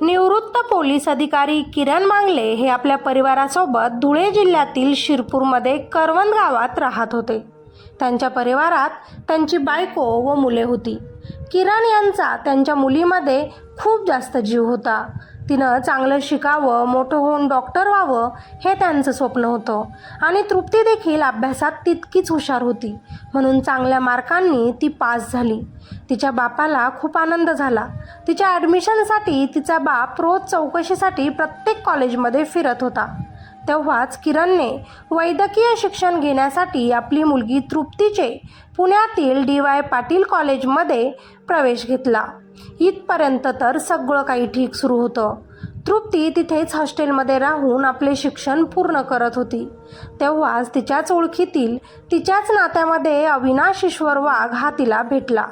निवृत्त पोलीस अधिकारी किरण मांगले हे आपल्या परिवारासोबत धुळे जिल्ह्यातील शिरपूरमध्ये करवंद गावात राहत होते. त्यांच्या परिवारात त्यांची बायको व मुले होती. किरण यांचा त्यांच्या मुलीमध्ये खूप जास्त जीव होता. तिनं चांगलं शिकावं मोठं होऊन डॉक्टर व्हावं हे त्यांचं स्वप्न होतं. आणि तृप्ती देखील अभ्यासात तितकीच हुशार होती. म्हणून चांगल्या मार्कांनी ती पास झाली. तिच्या बापाला खूप आनंद झाला. तिच्या ॲडमिशनसाठी तिचा बाप रोज चौकशीसाठी प्रत्येक कॉलेजमध्ये फिरत होता. तेव्हाच किरणने वैद्यकीय शिक्षण घेण्यासाठी आपली मुलगी तृप्तीचे पुण्यातील डी वाय पाटील कॉलेजमध्ये प्रवेश घेतला. इथपर्यंत तर सगळं काही ठीक सुरू होतं. तृप्ती तिथेच हॉस्टेलमध्ये राहून आपले शिक्षण पूर्ण करत होती. तेव्हाच तिच्याच ओळखीतील तिच्याच नात्यामध्ये अविनाश ईश्वर वाघ हा तिला भेटला.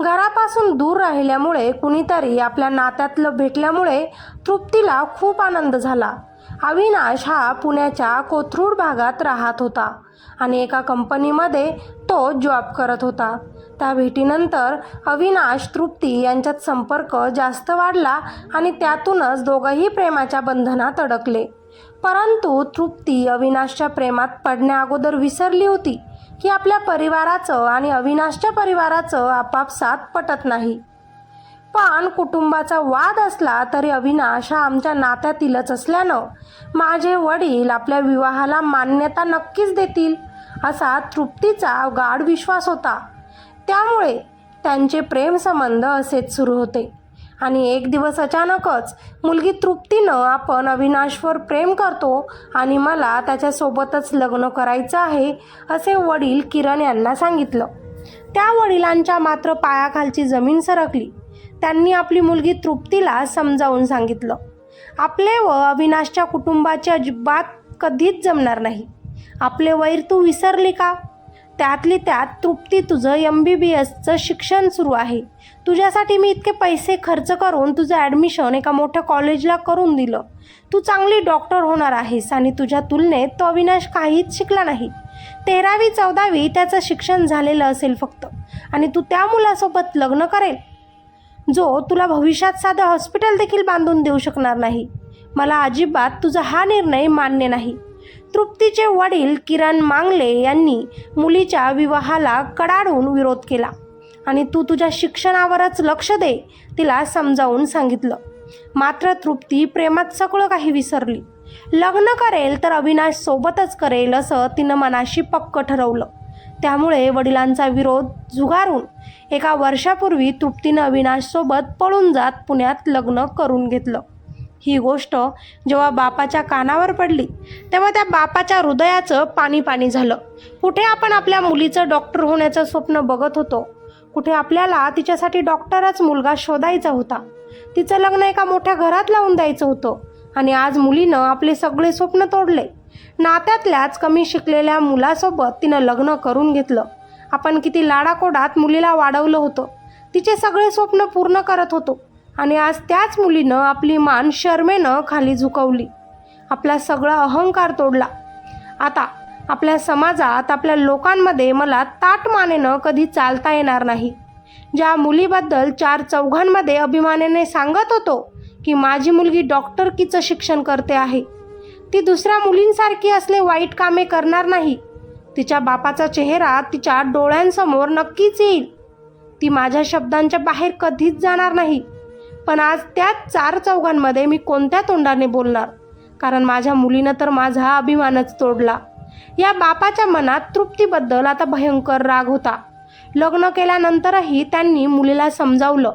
घरापासून दूर राहिल्यामुळे कुणीतरी आपल्या नात्यातलं भेटल्यामुळे तृप्तीला खूप आनंद झाला. अविनाश हा पुण्याच्या कोथरूड भागात राहत होता आणि एका कंपनीमध्ये तो जॉब करत होता. त्या भेटीनंतर अविनाश तृप्ती यांच्यात संपर्क जास्त वाढला आणि त्यातूनच दोघंही प्रेमाच्या बंधनात अडकले. परंतु तृप्ती अविनाशच्या प्रेमात पडण्या अगोदर विसरली होती की आपल्या परिवाराचं आणि अविनाशच्या परिवाराचं आपापसात पटत नाही. पण कुटुंबाचा वाद असला तरी अविनाश हा आमच्या नात्यातीलच असल्यानं माझे वडील आपल्या विवाहाला मान्यता नक्कीच देतील असा तृप्तीचा गाढ विश्वास होता. त्यामुळे त्यांचे प्रेमसंबंध असेच सुरू होते. आणि एक दिवस अचानकच मुलगी तृप्तीनं आपण अविनाशवर प्रेम करतो आणि मला त्याच्यासोबतच लग्न करायचं आहे असे वडील किरण यांना सांगितलं. त्या वडिलांच्या मात्र पायाखालची जमीन सरकली. त्यांनी आपली मुलगी तृप्तीला समजावून सांगितलं. आपले व अविनाशच्या कुटुंबाची अजिबात कधीच जमणार नाही. आपले वैर तू विसरली का? त्यातली त्यात तृप्ती तुझं एम बी बी एसचं शिक्षण सुरू आहे. तुझ्यासाठी मी इतके पैसे खर्च करून तुझं ॲडमिशन एका मोठ्या कॉलेजला करून दिलं. तू चांगली डॉक्टर होणार आहेस आणि तुझ्या तुलनेत तो अविनाश काहीच शिकला नाही. तेरावी चौदावी त्याचं शिक्षण झालेलं असेल फक्त. आणि तू त्या मुलासोबत लग्न करेल. जो तुला भविष्यात साधं हॉस्पिटल देखील बांधून देऊ शकणार नाही. मला अजिबात तुझा हा निर्णय मान्य नाही. तृप्तीचे वडील किरण मांगले यांनी मुलीच्या विवाहाला कडाडून विरोध केला. आणि तू तुझ्या शिक्षणावरच लक्ष दे तिला समजावून सांगितलं. मात्र तृप्ती प्रेमात सगळं काही विसरली. लग्न करेल तर अविनाश सोबतच करेल असं तिनं मनाशी पक्क ठरवलं. त्यामुळे वडिलांचा विरोध झुगारून एका वर्षापूर्वी तृप्तीनं अविनाशसोबत पळून जात पुण्यात लग्न करून घेतलं. ही गोष्ट जेव्हा बापाच्या कानावर पडली तेव्हा त्या बापाच्या हृदयाचं पाणी पाणी झालं. कुठे आपण आपल्या मुलीचं डॉक्टर होण्याचं स्वप्न बघत होतो? कुठे आपल्याला तिच्यासाठी डॉक्टरच मुलगा शोधायचा होता? तिचं लग्न एका मोठ्या घरात लावून द्यायचं होतं आणि आज मुलीनं आपले सगळे स्वप्न तोडले. नात्यातल्याच कमी शिकलेल्या मुलासोबत तिनं लग्न करून घेतलं. आपण किती लाडाकोडात मुलीला वाढवलं होतं. तिचे सगळे स्वप्न पूर्ण करत होतो आणि आज त्याच मुलीनं आपली मान शर्मेनं खाली झुकवली. आपला सगळा अहंकार तोडला. आता आपल्या समाजात आपल्या लोकांमध्ये मला ताट मानेनं कधी चालता येणार नाही. ज्या मुलीबद्दल चार चौघांमध्ये अभिमानाने सांगत होतो की माझी मुलगी डॉक्टरकीचं शिक्षण करते आहे. ती दुसऱ्या मुलींसारखी असले वाईट कामे करणार नाही. तिच्या बापाचा चेहरा तिच्या डोळ्यांसमोर नक्कीच येईल. ती माझ्या शब्दांच्या बाहेर कधीच जाणार नाही. पण आज त्याच चार चौघांमध्ये मी कोणत्या तोंडाने बोलणार? कारण माझ्या मुलीनं तर माझा अभिमानच तोडला. या बापाच्या मनात तृप्तीबद्दल आता भयंकर राग होता. लग्न केल्यानंतरही त्यांनी मुलीला समजावलं.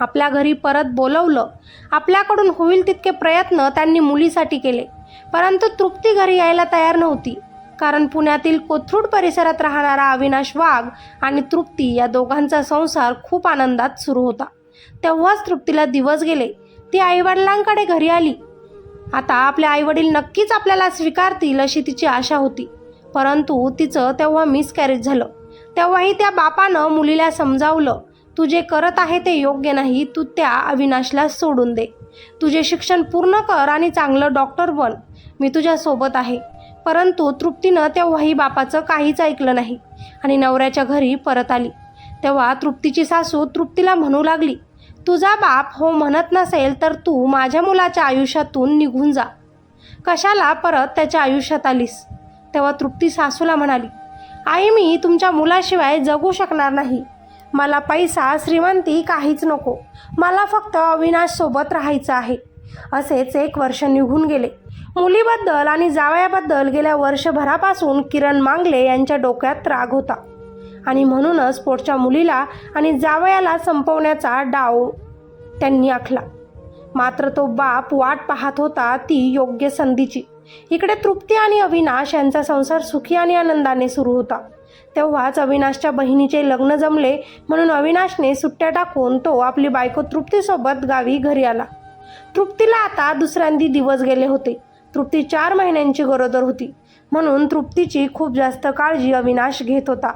आपल्या घरी परत बोलवलं. आपल्याकडून होईल तितके प्रयत्न त्यांनी मुलीसाठी केले. परंतु तृप्ती घरी यायला तयार नव्हती. कारण पुण्यातील कोथरूड परिसरात राहणारा अविनाश वाघ आणि तृप्ती या दोघांचा संसार खूप आनंदात सुरू होता. तेव्हाच तृप्तीला दिवस गेले. ती आईवडिलांकडे घरी आली. आता आपले आईवडील नक्कीच आपल्याला स्वीकारतील अशी तिची आशा होती. परंतु तिचं तेव्हा मिसकॅरेज झालं. तेव्हाही त्या बापानं मुलीला समजावलं तू जे करत आहे ते योग्य नाही. तू त्या अविनाशला सोडून दे. तुझे शिक्षण पूर्ण कर आणि चांगलं डॉक्टर बन. मी तुझ्यासोबत आहे. परंतु तृप्तीनं तेव्हाही बापाचं काहीच ऐकलं नाही. आणि नवऱ्याच्या घरी परत आली. तेव्हा तृप्तीची सासू तृप्तीला म्हणू लागली तुझा बाप हो म्हणत नसेल तर तू माझ्या मुलाच्या आयुष्यातून निघून जा. कशाला परत त्याच्या आयुष्यात आलीस? तेव्हा तृप्ती सासूला म्हणाली आई मी तुमच्या मुलाशिवाय जगू शकणार नाही. मला पैसा श्रीमंती काहीच नको. मला फक्त अविनाशसोबत राहायचं आहे. असेच एक वर्ष निघून गेले. मुलीबद्दल आणि जावयाबद्दल गेल्या वर्षभरापासून किरण मांगले यांच्या डोक्यात राग होता. आणि म्हणूनच पोटच्या मुलीला आणि जावयाला संपवण्याचा डाव त्यांनी आखला. मात्र तो बाप वाट पाहत होता ती योग्य संधीची. इकडे तृप्ती आणि अविनाश यांचा संसार सुखी आणि आनंदाने सुरू होता. तेव्हाच अविनाशच्या बहिणीचे लग्न जमले म्हणून अविनाशने सुट्ट्या टाकून तो आपली बायको तृप्तीसोबत गावी घरी आला. तृप्तीला आता दुसऱ्यांदी दिवस गेले होते. तृप्ती चार महिन्यांची गरोदर होती म्हणून तृप्तीची खूप जास्त काळजी अविनाश घेत होता.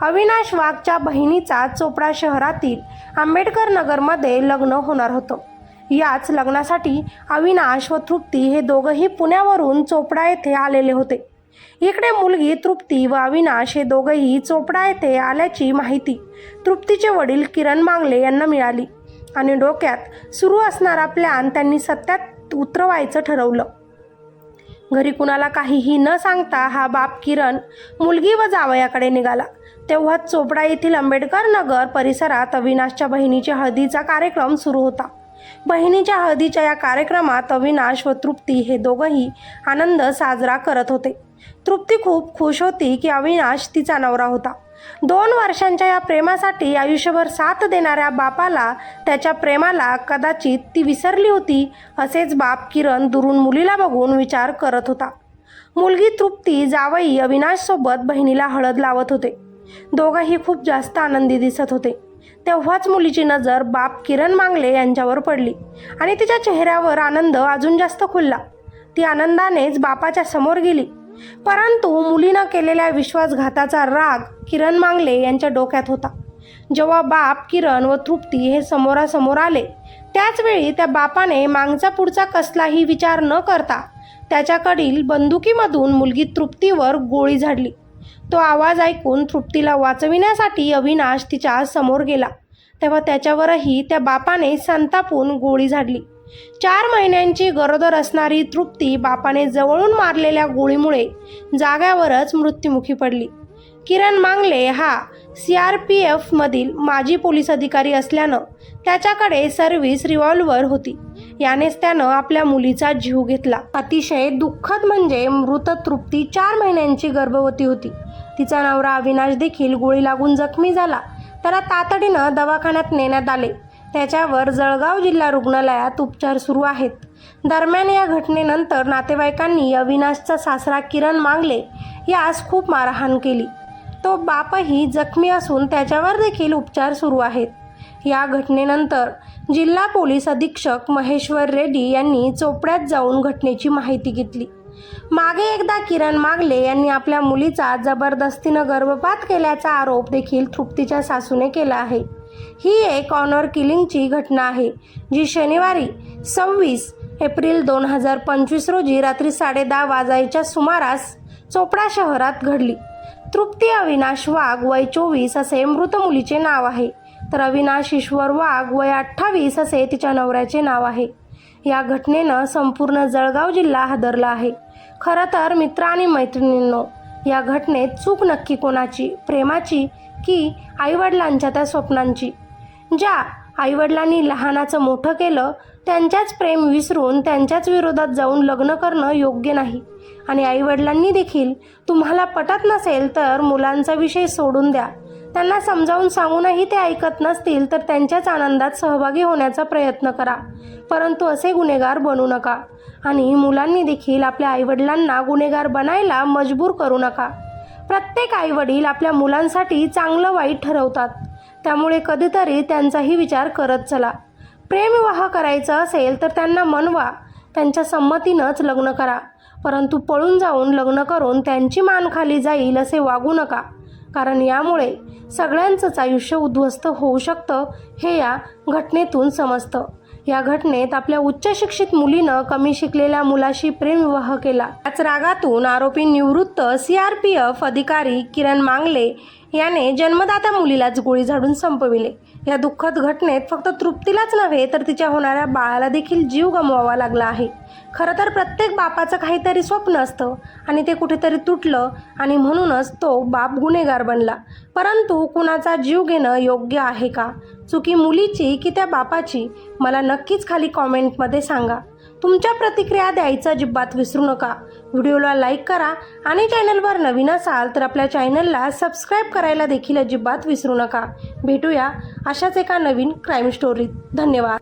अविनाश वाघच्या बहिणीचा चोपडा शहरातील आंबेडकर नगरमध्ये लग्न होणार होतं. याच लग्नासाठी अविनाश व तृप्ती हे दोघंही पुण्यावरून चोपडा येथे आलेले होते. इकडे मुलगी तृप्ती व अविनाश हे दोघंही चोपडा येथे आल्याची माहिती. तृप्तीचे वडील किरण मांगले यांना मिळाली आणि डोक्यात सुरू असणारा प्लॅन त्यांनी सत्यात उतरवायचं ठरवलं. घरी कुणाला काहीही न सांगता हा बाप किरण मुलगी व जावयाकडे निघाला. तेव्हा चोपडा येथील आंबेडकर नगर परिसरात अविनाशच्या बहिणीच्या हळदीचा कार्यक्रम सुरू होता. बहिणीच्या हळदीच्या या कार्यक्रमात अविनाश व तृप्ती हे दोघंही आनंद साजरा करत होते. तृप्ती खूप खुश होती की अविनाश तिचा नवरा होता. दोन वर्षांच्या या प्रेमासाठी आयुष्यभर साथ देणाऱ्या बापाला त्याच्या प्रेमाला कदाचित ती विसरली होती असेच बाप किरण दुरून मुलीला बघून विचार करत होता. मुलगी तृप्ती जावई अविनाशसोबत बहिणीला हळद लावत होते. दोघंही खूप जास्त आनंदी दिसत होते. तेव्हाच मुलीची नजर बाप किरण मांगले यांच्यावर पडली आणि तिच्या चेहऱ्यावर आनंद अजून जास्त खुलला. ती आनंदानेच बापाच्या समोर गेली. परंतु मुलीनं केलेल्या विश्वासघाताचा राग किरण मांगले यांच्या डोक्यात होता. जेव्हा बाप किरण व तृप्ती हे समोरासमोर आले त्याचवेळी त्या बापाने मागचा पुढचा कसलाही विचार न करता त्याच्याकडील बंदुकीमधून मुलगी तृप्तीवर गोळी झाडली. तो आवाज ऐकून तृप्तीला वाचविण्यासाठी अविनाश तिच्या समोर गेला. तेव्हा त्याच्यावरही त्या बापाने संतापून गोळी झाडली. चार महिन्यांची गरोदर असणारी तृप्ती बापाने जवळून मारलेल्या गोळीमुळे जाग्यावरच मृत्युमुखी पडली. किरण मांगले हा सी आर पी एफमधील माजी पोलीस अधिकारी असल्यानं त्याच्याकडे सर्व्हिस रिव्हॉल्वर होती. यानेच त्यानं आपल्या मुलीचा जीव घेतला. अतिशय दुःखद म्हणजे मृत तृप्ती चार महिन्यांची गर्भवती होती. तिचा नवरा अविनाश देखील गोळी लागून जखमी झाला. त्याला तातडीनं दवाखान्यात नेण्यात आले. त्याच्यावर जळगाव जिल्हा रुग्णालयात उपचार सुरू आहेत. दरम्यान या घटनेनंतर नातेवाईकांनी अविनाशचा सासरा किरण मांगले यास खूप मारहाण केली. तो बापही जखमी असून त्याच्यावर देखील उपचार सुरू आहेत. या घटनेनंतर जिल्हा पोलीस अधीक्षक महेश्वर रेड्डी यांनी चोपड्यात जाऊन घटनेची माहिती घेतली. मागे एकदा किरण मागले यांनी आपल्या मुलीचा जबरदस्तीनं गर्भपात केल्याचा आरोप देखील तृप्तीच्या सासूने केला आहे. ही एक ऑनर किलिंगची घटना आहे जी शनिवारी सव्वीस एप्रिल दोन हजार पंचवीस रोजी रात्री साडेदहा वाजायच्या सुमारास चोपडा शहरात घडली. तृप्ती अविनाश वाघ वय चोवीस असे मृत मुलीचे नाव आहे. तर अविनाश ईश्वर वाघ वय अठ्ठावीस असे तिच्या नवऱ्याचे नाव आहे. या घटनेनं संपूर्ण जळगाव जिल्हा हादरला आहे. खरं तर मित्र आणि मैत्रिणींनो या घटनेत चूक नक्की कोणाची? प्रेमाची की आईवडिलांच्या त्या स्वप्नांची? ज्या आईवडिलांनी लहानाचं मोठं केलं त्यांच्याच प्रेम विसरून त्यांच्याच विरोधात जाऊन लग्न करणं योग्य नाही. आणि आईवडिलांनी देखील तुम्हाला पटत नसेल तर मुलांचा विषय सोडून द्या. त्यांना समजावून सांगूनही ते ऐकत नसतील तर त्यांच्याच आनंदात सहभागी होण्याचा प्रयत्न करा. परंतु असे गुन्हेगार बनू नका आणि मुलांनी देखील आपल्या आईवडिलांना गुन्हेगार बनायला मजबूर करू नका. प्रत्येक आईवडील आपल्या मुलांसाठी चांगलं वाईट ठरवतात. त्यामुळे कधीतरी त्यांचाही विचार करत चला. प्रेमविवाह करायचं असेल तर त्यांना मनवा त्यांच्या संमतीनंच लग्न करा. परंतु पळून जाऊन लग्न करून त्यांची मान खाली जाईल असे वागू नका. कारण यामुळे सगळ्यांचंच आयुष्य उद्ध्वस्त होऊ शकतं हे या घटनेतून समजतं. या घटनेत आपल्या उच्च शिक्षित मुलीनं कमी शिकलेल्या मुलाशी प्रेमविवाह केला. याच रागातून आरोपी निवृत्त सी आर पी एफ अधिकारी किरण मांगले याने जन्मदात्या मुलीलाच गोळी झाडून संपविले. या दुःखद घटनेत फक्त तृप्तीलाच नव्हे तर तिच्या होणाऱ्या बाळाला देखील जीव गमवावा लागला आहे. खरं तर प्रत्येक बापाचं काहीतरी स्वप्न असतं आणि ते कुठेतरी तुटलं आणि म्हणूनच तो बाप गुन्हेगार बनला. परंतु कुणाचा जीव घेणं योग्य आहे का? चुकी मुलीची की त्या बापाची? मला नक्कीच खाली कॉमेंटमध्ये सांगा. तुमच्या प्रतिक्रिया द्यायचं अजिबात विसरू नका. व्हिडिओला लाईक करा आणि चॅनलवर नवीन असाल तर आपल्या चॅनलला सबस्क्राईब करायला देखील अजिबात विसरू नका. भेटूया अशाच एका नवीन क्राईम स्टोरीत धन्यवाद.